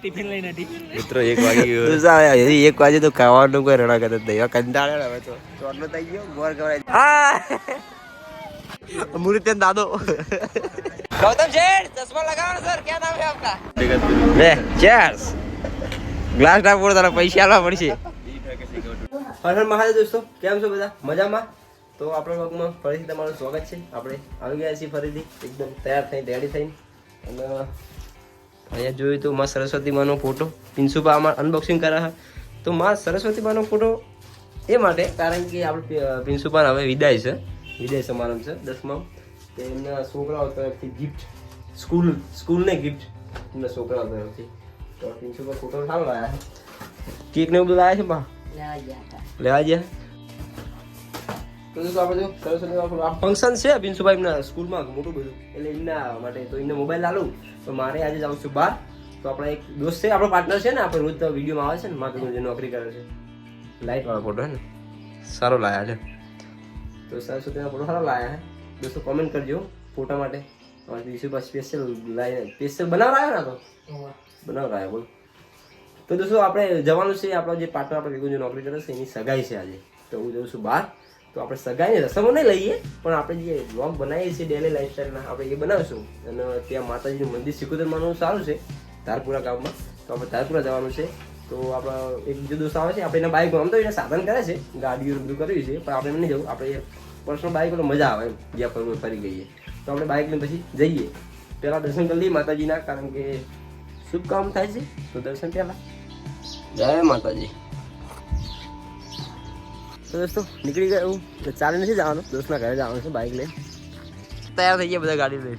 Tiffin લઈને મિત્રો એક વાગે ગયો. સાહેબ હજી એક વાગે તો ખાવાનું કોઈ રણા કરતા નહીં. કંટાળે હવે તો. ચોરનો થઈ ગયો ગોર ગવરાય હા. મૂર્તિ દાદો. ગૌતમ શેઠ ચશ્મા લગાવો સર. ક્યાં નામ છે આપકા લે ચેર્સ ગ્લાસ ના પૂરો તારા પૈસા આલવા પડશે. હર મહાદેવ દોસ્તો કેમ છો બધા? મજામાં? તો આપણા વ્લોગમાં ફરીથી તમારું સ્વાગત છે. આપણે આવી ગયા છીએ ફરીથી. એકદમ તૈયાર થઈ રેડી થઈને. અને અહીંયા જોયું તો માં સરસ્વતી માનો ફોટો પિન્સુપા આમાં અનબોક્સિંગ કર્યા છે. તો માં સરસ્વતી માનો ફોટો એ માટે કારણ કે આપણે પિન્સુપાન હવે વિદાય છે. વિદાય સમારંભ છે દસમા. તો એમના છોકરાઓ તરફથી ગિફ્ટ સ્કૂલ સ્કૂલને ગિફ્ટ એમના છોકરાઓ તરફથી. તો પ્રિન્સુપા ફોટો સારો લાયા કેક ને એવું બધું લાયા છે બા લેવા ગયા લેવા દોસ્તો ફંક્શન છે પિન્સુભાઈ એમના સ્કૂલમાં મોટું બધું. એટલે એમના માટે તો એમને મોબાઈલ લાલું. તો મારે આજે જાઉં છું બહાર. તો આપણા એક દોસ્ત છે આપણો પાર્ટનર છે ને આપણે રોજ તો વિડીયોમાં આવે છે ને માત્ર જે નોકરી કરે છે. લાઇટ વાળો ફોટો હે ને? સારો લાયા છે. તો સરસ્વતીના ફોટો સારો લાયા હે? દોસ્તો કોમેન્ટ કરજો ફોટા માટે. પિન્સુભાઈ સ્પેશિયલ લાઈને સ્પેશિયલ બનાવરાયો ને તો? બનાવરાયો બોલો. તો દોસ્તો આપણે જવાનું છે આપણો જે પાર્ટનર આપણે ભેગું જે નોકરી કરે છે એની સગાઈ છે આજે. તો હું જઉં છું બહાર. તો આપણે સગાઈની રસમો નહીં લઈએ, પણ આપણે જે બ્લોગ બનાવીએ છીએ ડેલી લાઈફસ્ટાઈલના આપણે એ બનાવીશું. અને ત્યાં માતાજીનું મંદિર સિકુદર માનવું સારું છે, ધારપુરા ગામમાં. તો આપણે ધારપુરા જવાનું છે. તો આપણા એક બીજો દોસ્ત આવે છે, આપણે એના બાઇક આમ તો એને સાધન કરે છે, ગાડીઓ બધું કર્યું છે, પણ આપણે નહીં જવું. આપણે પર્સનલ બાઇક એટલે મજા આવે એમ, જ્યાં પર ફરી ગઈએ. તો આપણે બાઇક લઈને પછી જઈએ. પહેલાં દર્શન કરી લઈએ માતાજીના, કારણ કે શુભ કામ થાય છે. તો દર્શન પહેલાં. જય માતાજી. તો દોસ્તો નીકળી ગયા હું. તો ચાલે નથી જવાનું. દોસ્તના ઘરે જવાનું છે બાઇક લઈને. તૈયાર થઈ ગયા બધા ગાડી લઈને.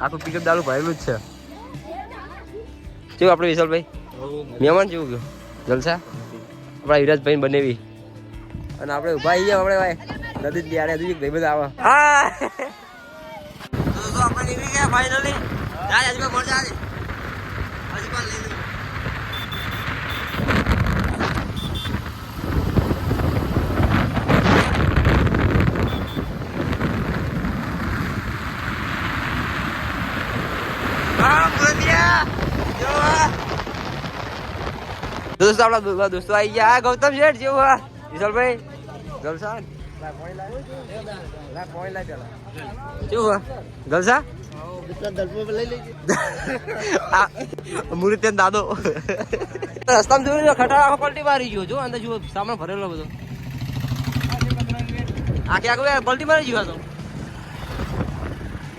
આખું પિકઅપ દારૂ ભરેલું જ છે. કેવું આપણે વિશાલભાઈ? મહેમાન જેવું ગયું. જલસા? આપણા વિરાજભાઈ બનેવી. અને આપણે ઊભા આવી ગયા આપણે ભાઈ. નદી ત્યારે હજુ ભાઈ બધા આવે. હા. આપણે નીકળી ગયા ફાઇનલી હજુ પણ લઈ લઉં દોસ્તો, આપણા દોસ્તો આવી ગયા. ગૌતમ શેઠ, જેવું હા. વિશાલભાઈ જલસા કેવું જોયું ખટારા આખો જો, અંદર ભરેલો બધો. આખે આખું પલટી મારી ગયો તો.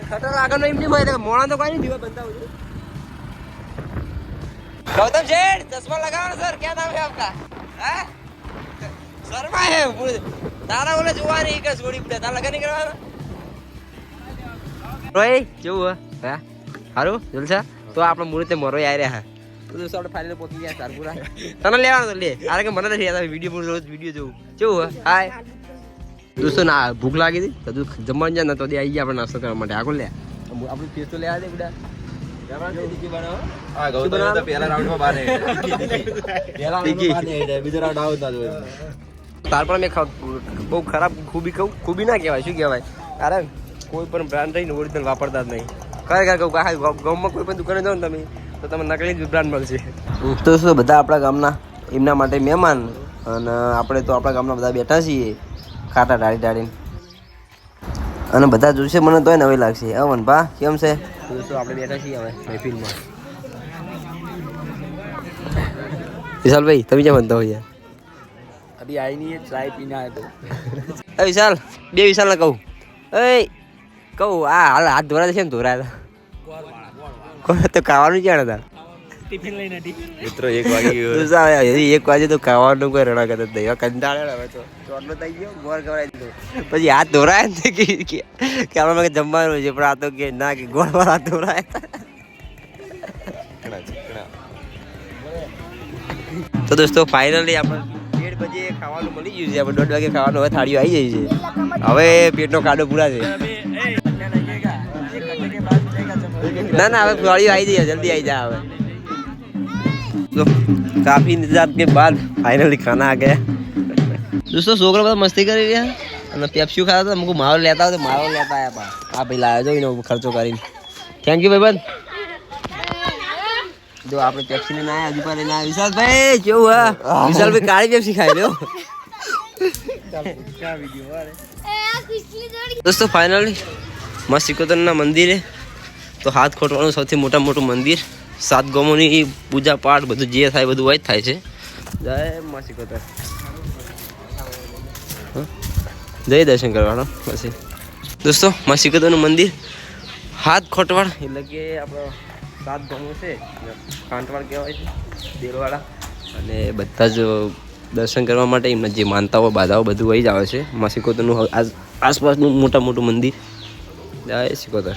ખટારા આગળ એમ નહીં મળે મોણા તો કઈ નહીં गौतम शेठ चश्मा लगाओ ना सर क्या नाम है आपका हैं? शर्मा है पूरे- तारा बोले जुआ नहीं का छोड़ी पड़े तारा लगा नहीं करवाना રોય કેવું હે હે હારું જલસા તો આપણે મુહૂર્તે મોરો આવી રહ્યા તો દોસ્તો આપણે ફાઇનલ પહોંચી ગયા સારપુરા તને લેવાનો તો લે આરે કે મને નથી યાદ વિડીયો પૂરું રોજ વિડીયો જોઉં કેવું હે હાય દોસ્તો ના ભૂખ લાગી હતી તો તું જમવાનું જાય ને તો આવી ગયા આપણે નાસ્તો કરવા માટે આગળ લે આપણું ફેસ તો લેવા દે બધા હા ગૌતમ તો પહેલા રાઉન્ડમાં બાર તાર પણ મેં બહુ ખરાબ ખૂબી કહું ખૂબી ના કહેવાય શું કહેવાય? કારણ કોઈ પણ બ્રાન્ડ રહીને ઓરિજિનલ વાપરતા જ નહીં. ખરેખર કહું કે ગામમાં કોઈ પણ દુકાને જાઓ ને તમે તો તમને નકલી જ બ્રાન્ડ મળશે. તો શું બધા આપણા ગામના એમના માટે મહેમાન. અને આપણે તો આપણા ગામના બધા બેઠા છીએ ખાટા ડાળી ડાળીને અને બધા જોશે મને તોય નવી લાગશે. અવન ભા કેમ છે? તો દોસ્તો આપણે બેઠા છીએ હવે મહેફિલમાં. વિશાલભાઈ તમે ક્યાં બનતા હોય અભી આવી નહીં ચાય પીને આવ્યો તો. વિશાલ બે વિશાલ વિશાલને કહું. એ કહું આ હાલ હાથ ધોરા છે ને ધોરા હતા તો ખાવાનું ક્યાં હતા? ટિફિન લઈને મિત્રો એક વાગી ગયો. તું સાવે હજી એક વાગે તો ખાવાનું કોઈ રણા કરતા જ નહીં. કંટાળે હવે તો. ચોટલો થઈ ગયો ગોળ ખવડાવી દીધો. પછી હાથ ધોરાય ને કે કે આપણે મેં જમવાનું છે પણ આ તો કે ના કે ગોળ વાળા હાથ ધોરાય. તો દોસ્તો ફાઇનલી આપણે બજે ખાવાનું મળી ગયું છે. આપણે દોઢ વાગે ખાવાનું હવે થાળીઓ આવી જાય છે. હવે પેટનો કાડો પૂરા છે. ના ના હવે થાળીઓ આવી જાય જલ્દી આવી જાય હવે. तो काफी इंतजार के बाद फाइनली खाना आ गया दोस्तों છોકરા બધા મસ્તી કરી રહ્યા અને પેપ્સ્યુ ખાતા હતા મુકુ મારો લેતા હોય તો મારો લેતા આયા પા આ ભાઈ લાવ્યો જો એનો ખર્ચો કરીને થેન્ક યુ ભાઈબંધ જો આપણે પેપ્સી લઈને આયા હજુ પર લઈને આયા વિશાલભાઈ કેવું હા વિશાલભાઈ કાળી પેપ્સી ખાઈ લ્યો દોસ્તો ફાઇનલી મા સિકોતરના મંદિરે તો હાથ ખોટવાનું સૌથી મોટા મોટું મંદિર સાત ગોમોની પૂજા પાઠ બધું જે થાય બધું વાય થાય છે. જય માસી સિકોતર હં? જય દર્શન કરવાનો, પછી. દોસ્તો માસી સિકોતરનું મંદિર હાથ ખોટવાડ એટલે કે આપણો સાત ગમો છે કાંટવાડ કહેવાય છે, દેલવાળા. અને બધા જ દર્શન કરવા માટે એમના જે માનતાઓ, બાધાઓ બધું વહી જ આવે છે. માસી કોતરનું આસપાસનું મોટા મોટું મંદિર. જય સિકોતર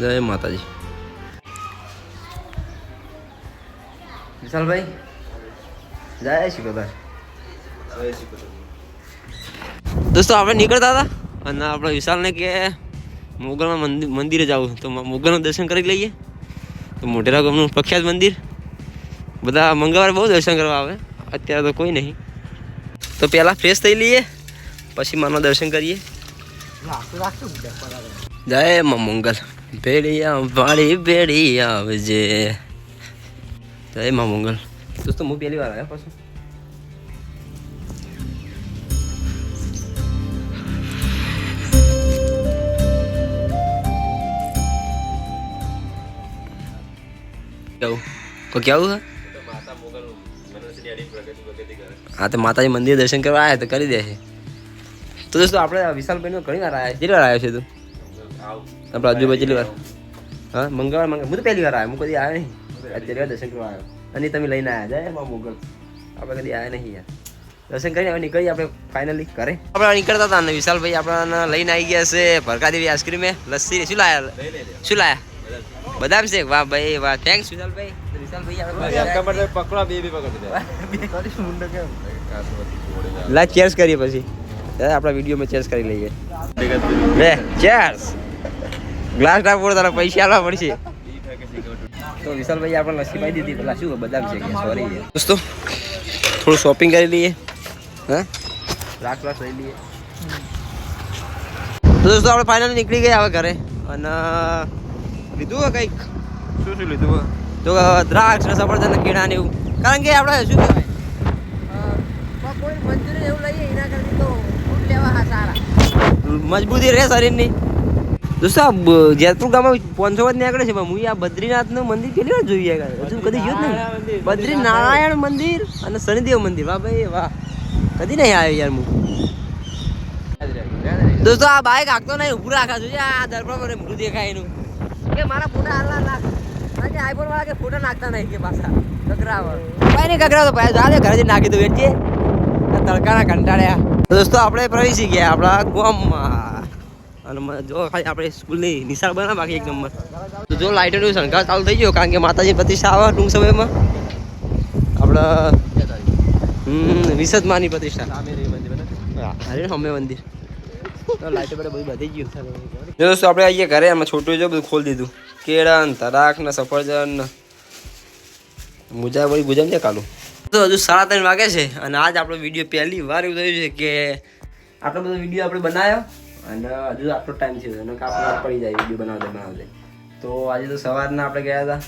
જય માતાજી. વિશાલભાઈ જય સિકોતર દોસ્તો આપણે નીકળતા હતા અને આપણે વિશાલને કે મોગલમાં મંદિરે જવું તો મોગલનું દર્શન કરી લઈએ. તો મોઢેરા ગામનું પ્રખ્યાત મંદિર. બધા મંગળવારે બહુ દર્શન કરવા આવે. અત્યારે તો કોઈ નહીં. તો પહેલાં ફ્રેશ થઈ લઈએ પછી માનો દર્શન કરીએ. જય મા મંગલ. ભેડિયા વાળી ભેડી આવજે જય માં મંગલ દોસ્તો હું પહેલી વાર આવ્યા પાછું કોઈ કેવું છે હા તો માતાજી મંદિર દર્શન કરવા આવ્યા તો કરી દે છે તો દોસ્તો આપણે વિશાલભાઈનો ઘણી વાર આવ્યા કેટલી વાર આવ્યો છે તું આપણે હજુ કેટલી વાર હા મંગળવાર મંગળ હું તો પહેલી વાર આવ્યો હું કદી આવ્યો નહીં અત્યારે દર્શન કરવા આવ્યો અને તમે લઈને આવ્યા જાય મા મોગલ આપણે કદી આવ્યા નહીં યાર દર્શન કરીને હવે નીકળી આપણે ફાઇનલી ઘરે આપણે નીકળતા હતા વિશાલ વિશાલભાઈ આપણને લઈને આવી ગયા છે ભરકાદેવી આઈસ્ક્રીમે લસ્સી શું લાયા શું લાયા બદામ છે વાહ ભાઈ વાહ થેન્ક્સ વિશાલભાઈ વિશાલભાઈ આપણે પકડો બે બે પકડી લા ચેર્સ કરીએ પછી દાદા આપણા વિડીયોમાં ચેર્સ કરી લઈએ બે ચેર્સ ગ્લાસ ના પોડ તારા પૈસા આલવા પડશે. તો વિશાલભાઈ આપણે લસ્સી પાઈ દીધી પેલા શું બદામ છે કે સોરી દોસ્તો થોડું શોપિંગ કરી લઈએ. હા? રાખ રાખ લઈ લઈએ. તો દોસ્તો આપણે ફાઇનલ નીકળી ગયા હવે ઘરે. અને લીધું હોય કંઈક? શું શું લીધું તો દ્રાક્ષ ને સફરજન ને કેળા ને એવું. કારણ કે આપણે શું કહેવાય? કોઈ મંચુરિયન એવું લઈએ તો ફૂડ લેવા હા સારા. મજબૂતી રહે શરીરની. દોસ્તો આ જેતપુર ગામમાં પાંચસો વર્ષ નીકળે છે પણ હું આ બદ્રીનાથનું મંદિર કેટલી વાર જોઈ હજુ કદી જોયું નહીં. બદ્રી નારાયણ મંદિર અને શનિદેવ મંદિર. વાહ ભાઈ વાહ. કદી નહીં આવ્યો યાર હું. દોસ્તો આ બાઈક હાંકતો નહીં ઉભું રાખા જોઈએ આ દરબાર પર મોઢું દેખાય એનું. કે મારા ફોટા હાલના નાખ કે આઈફોન વાળા કે ફોટા નાખતા નહીં કે પાછા. કકરાવ ભાઈ નહીં કકરાવ તો ભાઈ જાડે ઘરેથી નાખી દઉં એટલે તડકાના કંટાળ્યા. દોસ્તો આપણે પ્રવેશી ગયા આપણા ગામમાં. અને જો ખાલી આપણે સ્કૂલની નિશાળ બના બાકી એક નંબર. જો લાઇટોનું શણગાર ચાલુ થઈ ગયો કારણ કે માતાજી પ્રતિષ્ઠા આવે ટૂંક સમયમાં. આપણે, હમ વિસદમાની પ્રતિષ્ઠા. અરે હમે મંદિર. તો બધા જો આપણે આવીએ ઘરે, આમાં છોટું જો બધું ખોલી દીધું. કેળા, તરાક, ને સફરજન મુજા વળી છે કાલું. તો હજુ સાડા ત્રણ વાગે છે અને આજ આપણો વીડિયો પહેલી વાર એવું થયું છે કે આટલો બધો વીડિયો આપણે બનાવ્યો અને હજુ આટલો ટાઈમ છે. અને કાપડ પડી જાય વીડિયો બનાવતા બનાવતે તો આજે તો સવારના આપણે ગયા હતા.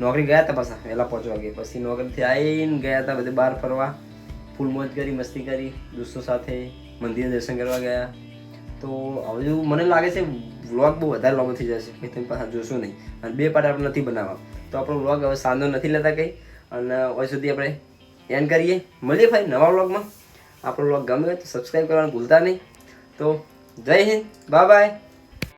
નોકરી ગયા હતા પાછા, વહેલા પહોંચવા વાગે પછી નોકરીથી આવીને ગયા હતા બધે બહાર ફરવા. ફૂલ મોજ કરી, મસ્તી કરી, દોસ્તો સાથે મંદિરે દર્શન કરવા ગયા. તો હજુ મને લાગે છે વ્લોગ બહુ વધારે લાંબો થઈ જશે. કે તમે પાછા જોશો નહીં. અને બે પાર્ટ આપણે નથી બનાવવા. તો આપણો વ્લોગ હવે સાંજનો નથી લેતા કંઈ. અને હવે સુધી આપણે એન્ડ કરીએ. મળીએ ભાઈ નવા વ્લોગમાં આપણો વ્લોગ ગમે તો સબસ્ક્રાઈબ કરવાનું ભૂલતા નહીં. તો જય હિન્દ બાય બાય.